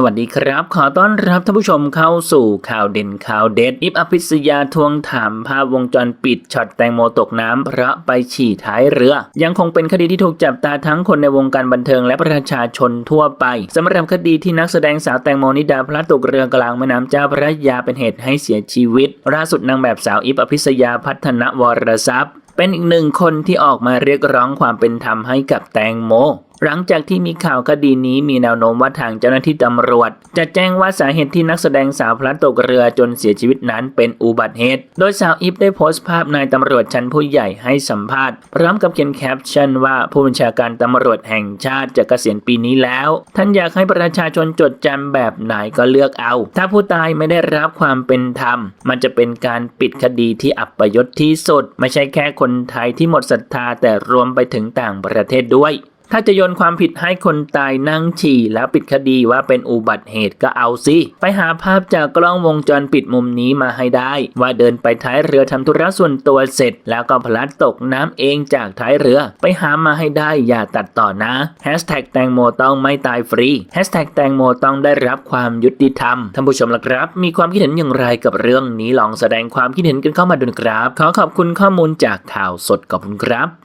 สวัสดีครับ ขอต้อนรับท่านผู้ชมเข้าสู่ข่าวเด่นข่าวเด็ดอิฟอภิษยาทวงถามภาพวงจรปิดช็อตแตงโมตกน้ำเพราะไปฉี่ท้ายเรือ ยังคงเป็นคดีที่ถูกจับตาทั้งคนในวงการบันเทิงและประชาชนทั่วไปสำหรับคดีที่นักแสดงสาวแตงโมนิดาพลัดตกเรือกลางแม่น้ำเจ้าพระยาเป็นเหตุให้เสียชีวิตล่าสุดนางแบบสาวอิฟอภิษยาพัฒนวรทรัพย์ เป็นอีกหนึ่งคนที่ออกมาเรียกร้องความเป็นธรรมให้กับแตงโม หลังจากที่มีข่าวคดีนี้มีแนวโน้มว่าทางเจ้าหน้าที่ตำรวจ จะแจ้งว่าสาเหตุที่นักแสดงสาวพลัดตกเรือจนเสียชีวิตนั้นเป็นอุบัติเหตุ โดยสาวอิฟได้โพสต์ภาพนายตำรวจชั้นผู้ใหญ่ให้สัมภาษณ์ พร้อมกับเขียนแคปชั่นว่าผู้บัญชาการตำรวจแห่งชาติจะเกษียณปีนี้แล้ว ท่านอยากให้ประชาชนจดจำแบบไหนก็เลือกเอา ถ้าผู้ตายไม่ได้รับความเป็นธรรม มันจะเป็นการปิดคดีที่อับปยศที่สุด ไม่ใช่แค่คนไทยที่หมดศรัทธาแต่รวมไปถึงต่างประเทศด้วย ถ้าจะโยนความผิดให้คนตายนั่งฉี่ แล้วปิดคดีว่าเป็นอุบัติเหตุก็เอาสิ ไปหาภาพจากกล้องวงจรปิดมุมนี้มาให้ได้ ว่าเดินไปท้ายเรือทำธุระส่วนตัวเสร็จ แล้วก็พลัดตกน้ำเองจากท้ายเรือ ไปหามาให้ได้อย่าตัดต่อนะแฮชแท็กแตงโมต้องไม่ตายฟรีแฮชแท็กแตงโมต้องได้รับความยุติธรรมท่านผู้ชมละครับ มีความคิดเห็นอย่างไรกับเรื่องนี้ลองแสดงความคิดเห็นกันเข้ามาดูนะครับ ขอขอบคุณข้อมูลจากข่าวสดขอบคุณครับ